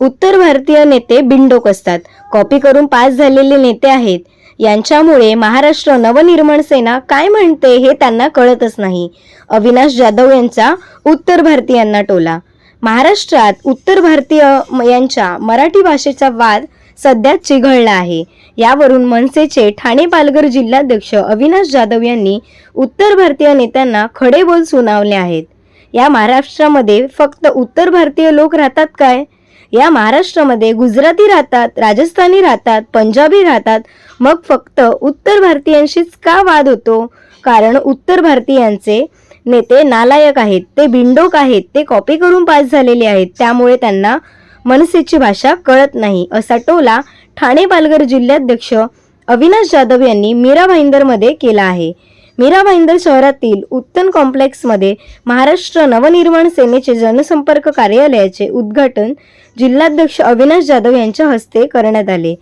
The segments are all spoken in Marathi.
उत्तर भारतीय नेते बिंडोक असतात. कॉपी करून पास झालेले नेते आहेत. यांच्यामुळे महाराष्ट्र नवनिर्माण सेना काय म्हणते हे त्यांना कळतच नाही. अविनाश जाधव यांचा उत्तर भारतीयांना टोला. महाराष्ट्रात उत्तर भारतीय म- यांच्या मराठी भाषेचा वाद सध्या चिघळला आहे. यावरून मनसेचे ठाणे पालघर जिल्हाध्यक्ष अविनाश जाधव यांनी उत्तर भारतीय नेत्यांना खडे बोल सुनावले आहेत. या महाराष्ट्रामध्ये फक्त उत्तर भारतीय लोक राहतात काय? या महाराष्ट्रामध्ये गुजराती राहतात राजस्थानी राहतात पंजाबी राहतात. मग फक्त उत्तर भारतीयांशीच का वाद होतो? कारण उत्तर भारतीयांचे नेते नालायक आहेत ते बिंडोक आहेत ते कॉपी करून पास झालेले आहेत. त्यामुळे त्यांना मनसेची भाषा कळत नाही असा टोला ठाणे पालघर जिल्हाध्यक्ष अविनाश जाधव यांनी मीरा भाईंदरमध्ये केला आहे. मीरा भाईंदर शहरातील उत्तन कॉम्प्लेक्समध्ये महाराष्ट्र नवनिर्माण सेनेचे जनसंपर्क कार्यालयाचे उद्घाटन जिल्हाध्यक्ष अविनाश जाधव यांच्या हस्ते करण्यात आले.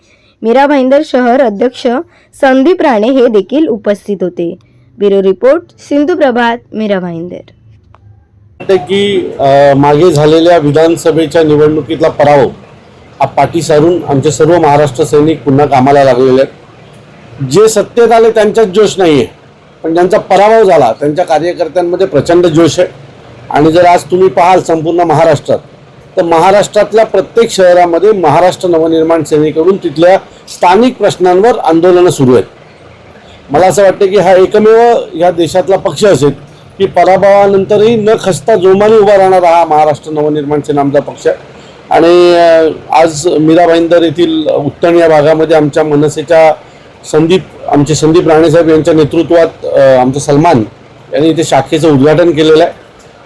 मीरा भाईंदर शहर अध्यक्ष संदीप राणे हे देखील उपस्थित होते. Bureau report Sindhu Prabhat Mira Bhayander. की मागे झालेल्या विधानसभेच्या निवडणुकीतला पराभव हा पाठी सारून आमचे सर्व महाराष्ट्र सैनिक पुन्हा कामाला लागलेले आहेत. जे सत्तेत आले त्यांच्यात जोश नाही आहे पण ज्यांचा पराभव झाला त्यांच्या कार्यकर्त्यांमध्ये प्रचंड जोश आहे. आणि जर आज तुम्ही पाहाल संपूर्ण महाराष्ट्रात तर महाराष्ट्रातल्या प्रत्येक शहरामध्ये महाराष्ट्र नवनिर्माण सेनेकडून तिथल्या स्थानिक प्रश्नांवर आंदोलनं सुरू आहेत. मला असं वाटतं की हा एकमेव या देशातला पक्ष असेल की पराभवानंतरही न खसता जोमाने उभा राहणारा हा महाराष्ट्र नवनिर्माण सेना आमचा पक्ष आहे. आणि आज मीरा भाईंदर येथील उत्तण या भागामध्ये आमच्या मनसेच्या संदीप आमचे संदीप राणेसाहेब यांच्या नेतृत्वात आमचं सलमान यांनी इथे शाखेचं उद्घाटन केलेलं आहे.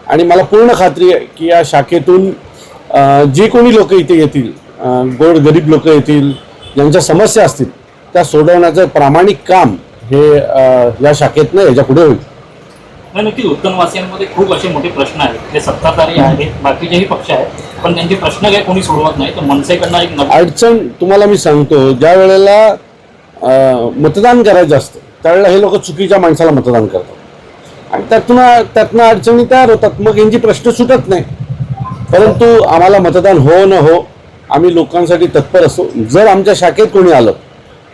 आणि मला पूर्ण खात्री आहे की या शाखेतून जे कोणी लोक इथे येतील गोड गरीब लोक येतील ज्यांच्या समस्या असतील त्या सोडवण्याचं प्रामाणिक काम हे या शाखेतनं याच्यापुढे होईल. नाही नक्कीच उत्तमवासियांमध्ये खूप असे मोठे प्रश्न आहेत. ते सत्ताधारी आहेत बाकीचेही पक्ष आहेत पण त्यांचे प्रश्न काही कोणी सोडवत नाही. तर मनसेकडनं एक अडचण तुम्हाला मी सांगतो ज्या वेळेला मतदान करायचं असतं. त्यावेळेला हे लोक चुकीच्या माणसाला मतदान करतात. आणि त्यातून त्यातनं अडचणी तयार होतात. मग यांची प्रश्न सुटत नाही. परंतु आम्हाला मतदान हो न हो आम्ही लोकांसाठी तत्पर असतो. जर आमच्या शाखेत कोणी आलं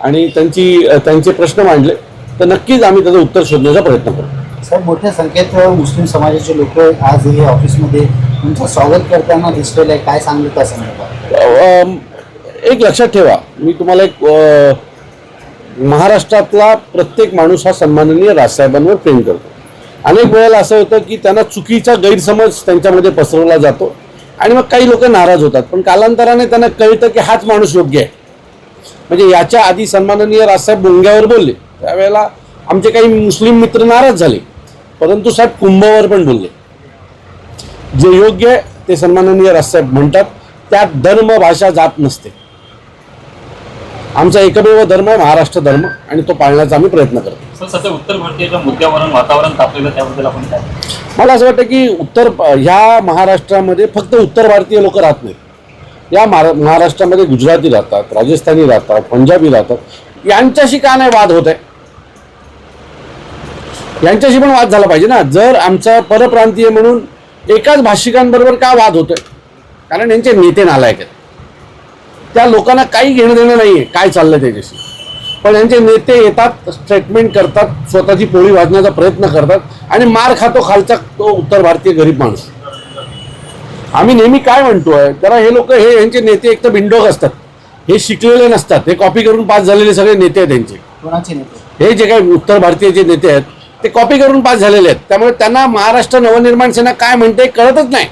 आणि त्यांची त्यांचे प्रश्न मांडले तर नक्कीच आम्ही त्याचं उत्तर शोधण्याचा प्रयत्न करू. साहेब मोठ्या संख्येत मुस्लिम समाजाचे लोक आज हे ऑफिसमध्ये तुमचं स्वागत करताना दिसलेलं आहे. काय सांगलं त्या संदर्भात एक लक्षात ठेवा. मी तुम्हाला एक महाराष्ट्रातला प्रत्येक माणूस हा सन्माननीय राजसाहेबांवर प्रेम करतो. अनेक वेळेला असं होतं की त्यांना चुकीचा गैरसमज त्यांच्यामध्ये पसरवला जातो आणि मग काही लोक नाराज होतात. पण कालांतराने त्यांना कळतं की हाच माणूस योग्य आहे. म्हणजे याच्या आधी सन्माननीय राजसाहेब बोंग्यावर बोलले. त्यावेळेला आमचे काही मुस्लिम मित्र नाराज झाले. परंतु साहेब कुंभवर पण बोलले. जे योग्य आहे ते सन्माननीय राजसाहेब म्हणतात. त्यात धर्म भाषा जात नसते. आमचा एकमेव धर्म आहे महाराष्ट्र धर्म आणि तो पाळण्याचा आम्ही प्रयत्न करतो. सध्या उत्तर भारतीयच्या मुद्द्यावरून वातावरण तापलेलं त्याबद्दल आपण काय मला असं वाटतं की उत्तर ह्या महाराष्ट्रामध्ये फक्त उत्तर भारतीय लोक राहत नाहीत. या महारा महाराष्ट्रामध्ये गुजराती राहतात राजस्थानी राहतात पंजाबी राहतात. यांच्याशी का नाही वाद होत आहे? यांच्याशी पण वाद झाला पाहिजे ना. जर आमचा परप्रांतीय म्हणून एकाच भाषिकांबरोबर का वाद होतोय? कारण यांचे नेते नालायक आहेत. त्या लोकांना काही घेणं देणं नाहीये काय चाललंय त्याच्याशी. पण यांचे नेते येतात स्टेटमेंट करतात स्वतःची पोळी वाजण्याचा प्रयत्न करतात आणि मार खातो खालचा तो उत्तर भारतीय गरीब माणूस. आम्ही नेहमी काय म्हणतोय जरा हे लोक हे यांचे नेते एक तर बिंडोक असतात. हे शिकलेले नसतात हे कॉपी करून पास झालेले सगळे नेते आहेत त्यांचे. हे जे काही उत्तर भारतीय जे नेते आहेत ते कॉपी करून पास झालेले आहेत. त्यामुळे त्यांना महाराष्ट्र नवनिर्माण सेना काय म्हणते कळतच नाही.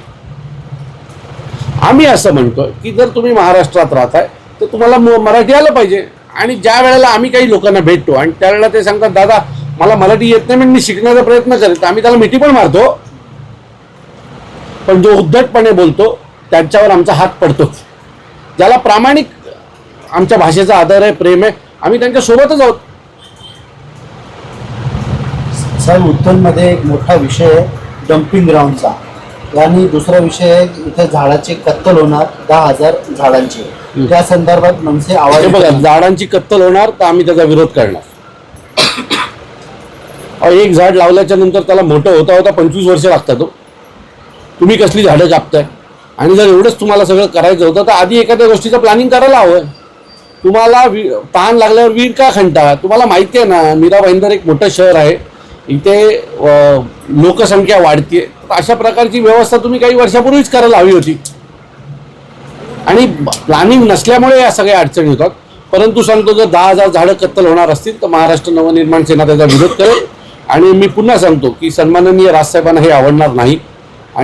आम्ही असं म्हणतो की जर तुम्ही महाराष्ट्रात राहताय तर तुम्हाला मराठी आलं पाहिजे. आणि ज्या वेळेला आम्ही काही लोकांना भेटतो आणि त्यावेळेला ते सांगतात दादा मला मराठी येत नाही म्हणून मी शिकण्याचा प्रयत्न करेन. तर आम्ही त्याला मिठी पण मारतो. पण जो उद्धटपणे बोलतो त्यांच्यावर आमचा हात पडतोच ज्याला प्रामाणिक आमच्या भाषेचा आदर आहे प्रेम आहे आम्ही त्यांच्या सोबतच आहोत. सर उत्तरमध्ये एक मोठा विषय आहे डम्पिंग ग्राउंडचा आणि दुसरा विषय आहे इथे झाडाची कत्तल होणार दहा हजार झाडांची. त्या संदर्भात मनसे आवाज बघा. झाडांची कत्तल होणार तर आम्ही त्याचा विरोध करणार. एक झाड लावल्याच्या नंतर त्याला मोठं होता होता पंचवीस वर्ष लागतात हो. तुम्ही कसली झाडं कापताय? आणि जर एवढंच तुम्हाला सगळं करायचं होतं तर आधी एखाद्या गोष्टीचं प्लॅनिंग करायला हवं तुम्हाला वि तहान लागल्यावर वीर का खंटा तुम्हाला माहिती आहे ना मीरा भाईंदर एक मोठं शहर आहे. इथे लोकसंख्या वाढते अशा प्रकारची व्यवस्था तुम्ही काही वर्षापूर्वीच करायला हवी होती. आणि प्लॅनिंग नसल्यामुळे या सगळ्या अडचणी होतात. परंतु सांगतो जर दहा हजार झाडं कत्तल होणार असतील तर महाराष्ट्र नवनिर्माण सेना त्याचा विरोध करेल. आणि मी पुन्हा सांगतो की सन्माननीय राजसाहेबांना हे आवडणार नाही.